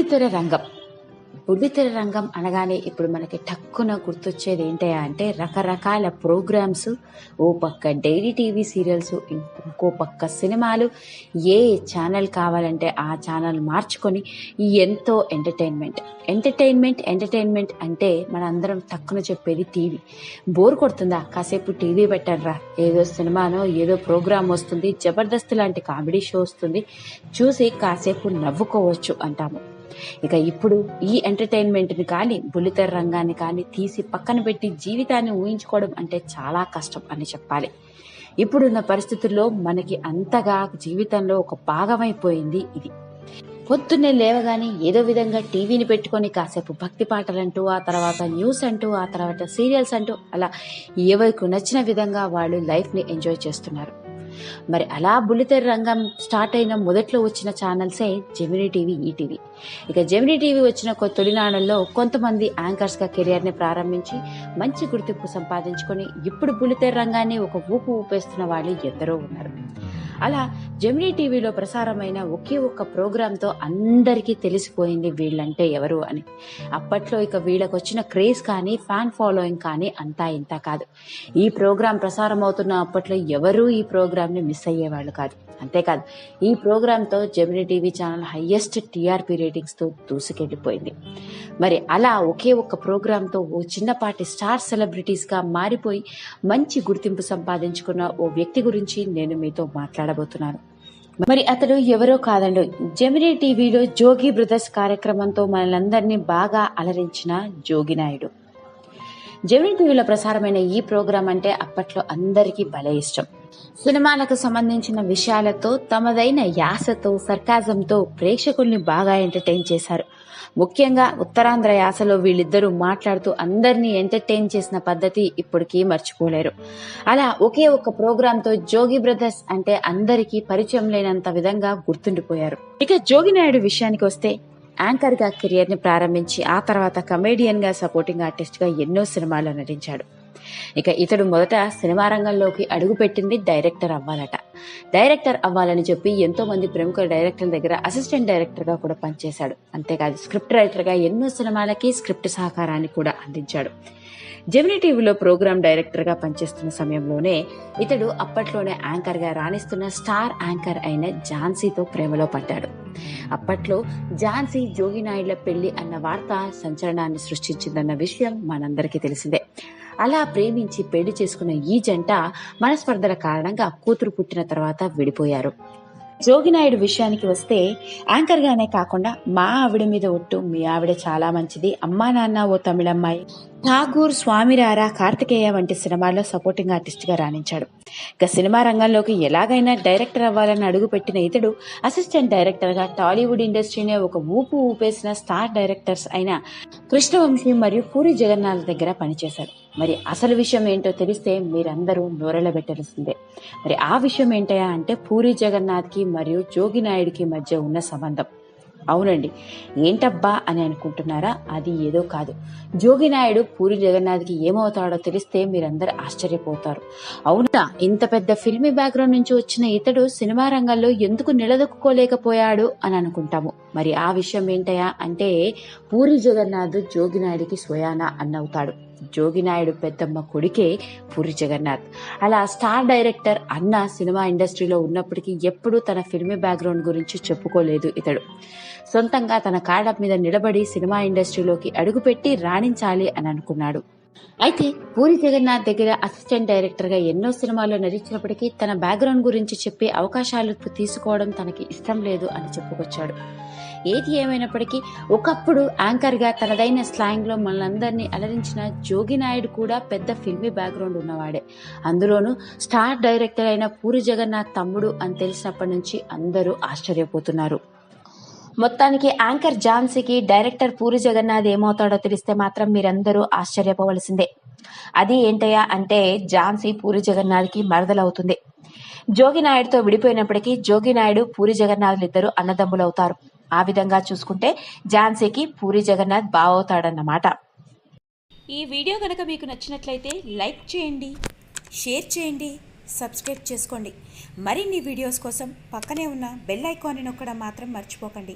బుల్లితెర రంగం. బుల్లితెర రంగం అనగానే ఇప్పుడు మనకి టక్కున గుర్తొచ్చేది ఏంటయ్యా అంటే రకరకాల ప్రోగ్రామ్స్ ఓ పక్క డైలీ టీవీ సీరియల్స్ ఇంకో పక్క సినిమాలు. ఏ ఛానల్ కావాలంటే ఆ ఛానల్ మార్చుకొని ఎంతో ఎంటర్టైన్మెంట్. ఎంటర్టైన్మెంట్ ఎంటర్టైన్మెంట్ అంటే మన అందరం టక్కున చెప్పేది టీవీ. బోర్ కొడుతుందా? కాసేపు టీవీ పెట్టండిరా. ఏదో సినిమానో ఏదో ప్రోగ్రామ్ వస్తుంది. జబర్దస్త్ లాంటి కామెడీ షో వస్తుంది. చూసి కాసేపు నవ్వుకోవచ్చు అంటాము. ఇక ఇప్పుడు ఈ ఎంటర్టైన్మెంట్ని కానీ బుల్లితెర రంగాన్ని కానీ తీసి పక్కన పెట్టి జీవితాన్ని ఊహించుకోవడం అంటే చాలా కష్టం అని చెప్పాలి. ఇప్పుడున్న పరిస్థితుల్లో మనకి అంతగా జీవితంలో ఒక భాగమైపోయింది ఇది. పొద్దున్నే లేవగానే ఏదో విధంగా టీవీని పెట్టుకొని కాసేపు భక్తి పాటలంటూ ఆ తర్వాత న్యూస్ అంటూ ఆ తర్వాత సీరియల్స్ అంటూ అలా ఎవరికి నచ్చిన విధంగా వాళ్ళు లైఫ్ని ఎంజాయ్ చేస్తున్నారు. మరి అలా బుల్లితెర రంగం స్టార్ట్ అయిన మొదట్లో వచ్చిన ఛానల్సే జెమినీ టీవీ ఈటీవీ ఇక జెమినీ టీవీ వచ్చిన కొ- తొలినాళ్ళల్లో కొంతమంది యాంకర్స్గా కెరియర్ని ప్రారంభించి మంచి గుర్తింపు సంపాదించుకొని ఇప్పుడు బుల్లితెర రంగాన్ని ఒక ఊపు ఊపేస్తున్న వాళ్ళు ఎందరో ఉన్నారు. అలా జెమినీ టీవీలో ప్రసారమైన ఒకే ఒక్క ప్రోగ్రాంతో అందరికీ తెలిసిపోయింది వీళ్ళంటే ఎవరు అని. అప్పట్లో ఇక వీళ్ళకు వచ్చిన క్రేజ్ కానీ ఫ్యాన్ ఫాలోయింగ్ కానీ అంతా ఇంత కాదు. ఈ ప్రోగ్రాం ప్రసారం అవుతున్న అప్పట్లో ఎవరూ ఈ ప్రోగ్రాంని మిస్ అయ్యేవాళ్ళు కాదు. అంతేకాదు ఈ ప్రోగ్రాంతో Gemini TV channel highest TRP రేటింగ్స్తో దూసుకెళ్ళిపోయింది. మరి అలా ఒకే ఒక్క ప్రోగ్రాంతో ఓ చిన్నపాటి స్టార్ సెలబ్రిటీస్గా మారిపోయి మంచి గుర్తింపు సంపాదించుకున్న ఓ వ్యక్తి గురించి నేను మీతో మాట్లాడాను మాట్లాడబోతున్నాను మరి అతడు ఎవరో కాదండు. జెమినీ టీవీలో జోగి బ్రదర్స్ కార్యక్రమంతో మనలందరినీ బాగా అలరించిన జోగి నాయుడు. జెమినీ టీవీలో ప్రసారమైన ఈ ప్రోగ్రాం అంటే అప్పట్లో అందరికీ భలే ఇష్టం. సినిమాలకు సంబంధించిన విషయాలతో తమదైన యాసతో సర్కాజంతో ప్రేక్షకుల్ని బాగా ఎంటర్టైన్ చేశారు. ముఖ్యంగా ఉత్తరాంధ్ర యాసలో వీళ్ళిద్దరూ మాట్లాడుతూ అందరినీ ఎంటర్టైన్ చేసిన పద్ధతి ఇప్పటికీ మర్చిపోలేరు. అలా ఒకే ఒక్క ప్రోగ్రాంతో జోగి బ్రదర్స్ అంటే అందరికీ పరిచయం లేనంత విధంగా గుర్తుండిపోయారు. ఇక జోగి నాయుడు విషయానికి వస్తే యాంకర్గా కెరియర్ని ప్రారంభించి ఆ తర్వాత కమేడియన్గా సపోర్టింగ్ ఆర్టిస్ట్గా ఎన్నో సినిమాల్లో నటించాడు. ఇక ఇతడు మొదట సినిమా రంగంలోకి అడుగుపెట్టింది డైరెక్టర్ అవ్వాలట. డైరెక్టర్ అవ్వాలని చెప్పి ఎంతో మంది ప్రముఖ డైరెక్టర్ల దగ్గర అసిస్టెంట్ డైరెక్టర్గా కూడా పనిచేశాడు. అంతేకాదు స్క్రిప్ట్ రైటర్గా ఎన్నో సినిమాలకి స్క్రిప్ట్ సహకారాన్ని కూడా అందించాడు. జెమినీ టీవీలో ప్రోగ్రామ్ డైరెక్టర్గా పనిచేస్తున్న సమయంలోనే ఇతడు అప్పట్లోనే యాంకర్గా రాణిస్తున్న స్టార్ యాంకర్ అయిన ఝాన్సీతో ప్రేమలో పడ్డాడు. అప్పట్లో ఝాన్సీ జోగినాయుడుల పెళ్ళి అన్న వార్త సంచలనాన్ని సృష్టించిందన్న విషయం మనందరికీ తెలిసిందే. అలా ప్రేమించి పెళ్ళి చేసుకున్న ఈ జంట మనస్పర్ధల కారణంగా కూతురు పుట్టిన తర్వాత విడిపోయారు. జోగినాయుడు విషయానికి వస్తే యాంకర్ గానే కాకుండా మా ఆవిడ మీద ఒట్టు మీ ఆవిడ చాలా మంచిది. అమ్మా నాన్న ఓ తమిళమ్మాయి. ఠాగూర్ స్వామిరారా కార్తికేయ వంటి సినిమాల్లో సపోర్టింగ్ ఆర్టిస్ట్గా రాణించాడు. ఇక సినిమా రంగంలోకి ఎలాగైనా డైరెక్టర్ అవ్వాలని అడుగుపెట్టిన ఇతడు అసిస్టెంట్ డైరెక్టర్గా టాలీవుడ్ ఇండస్ట్రీనే ఒక ఊపు ఊపేసిన స్టార్ డైరెక్టర్స్ అయిన కృష్ణవంశీ మరియు పూరి జగన్నాథ్ దగ్గర పనిచేశాడు. మరి అసలు విషయం ఏంటో తెలిస్తే మీరందరూ నోరెళ్ళబెట్టాల్సిందే మరి ఆ విషయం ఏంటయా అంటే పూరి జగన్నాథ్కి మరియు జోగి నాయుడికి మధ్య ఉన్న సంబంధం. అవునండి. ఏంటబ్బా అని అనుకుంటున్నారా? అది ఏదో కాదు. జోగినాయుడు పూరి జగన్నాథ్కి ఏమవుతాడో తెలిస్తే మీరందరూ ఆశ్చర్యపోతారు. అవునా? ఇంత పెద్ద ఫిల్మీ బ్యాక్గ్రౌండ్ నుంచి వచ్చిన ఇతడు సినిమా రంగంలో ఎందుకు నిలదొక్కుకోలేకపోయాడు అని అనుకుంటాము. మరి ఆ విషయం ఏంటయా అంటే పూరి జగన్నాథ్ జోగినాయుడికి స్వయానా అన్నవుతాడు. జోగినాయుడు పెద్దమ్మ కొడుకే పూరి జగన్నాథ్. అలా స్టార్ డైరెక్టర్ అన్న సినిమా ఇండస్ట్రీలో ఉన్నప్పటికీ ఎప్పుడూ తన ఫిల్మీ బ్యాక్గ్రౌండ్ గురించి చెప్పుకోలేదు ఇతడు. సొంతంగా తన కాళ్ళ మీద నిలబడి సినిమా ఇండస్ట్రీలోకి అడుగుపెట్టి రాణించాలి అని అనుకున్నాడు. అయితే పూరి జగన్నాథ్ దగ్గర అసిస్టెంట్ డైరెక్టర్గా ఎన్నో సినిమాల్లో నటించినప్పటికీ తన బ్యాక్గ్రౌండ్ గురించి చెప్పే అవకాశాలు తీసుకోవడం తనకి ఇష్టం లేదు అని చెప్పుకొచ్చాడు. ఏది ఏమైనప్పటికీ ఒకప్పుడు యాంకర్గా తనదైన స్లాంగ్లో మనందరినీ అలరించిన జోగి నాయుడు కూడా పెద్ద ఫిల్మీ బ్యాక్గ్రౌండ్ ఉన్నవాడే. అందులోనూ స్టార్ డైరెక్టర్ అయిన పూరి జగన్నాథ్ తమ్ముడు అని తెలిసినప్పటి నుంచి అందరూ ఆశ్చర్యపోతున్నారు. మొత్తానికి యాంకర్ ఝాన్సీకి డైరెక్టర్ పూరి జగన్నాథ్ ఏమవుతాడో తెలిస్తే మాత్రం మీరందరూ ఆశ్చర్యపోవలసిందే. అది ఏంటయ్యా అంటే ఝాన్సీ పూరి జగన్నాథ్కి మరదలవుతుంది. జోగినాయుడుతో విడిపోయినప్పటికీ జోగినాయుడు పూరి జగన్నాథ్లు ఇద్దరు అన్నదమ్ములవుతారు. ఆ విధంగా చూసుకుంటే ఝాన్సీకి పూరి జగన్నాథ్ బావవుతాడన్నమాట. ఈ వీడియో కనుక మీకు నచ్చినట్లయితే లైక్ చేయండి షేర్ చేయండి సబ్స్క్రైబ్ చేసుకోండి. మరిన్ని వీడియోస్ కోసం పక్కనే ఉన్న బెల్ ఐకాన్ని నొక్కడం మాత్రం మర్చిపోకండి.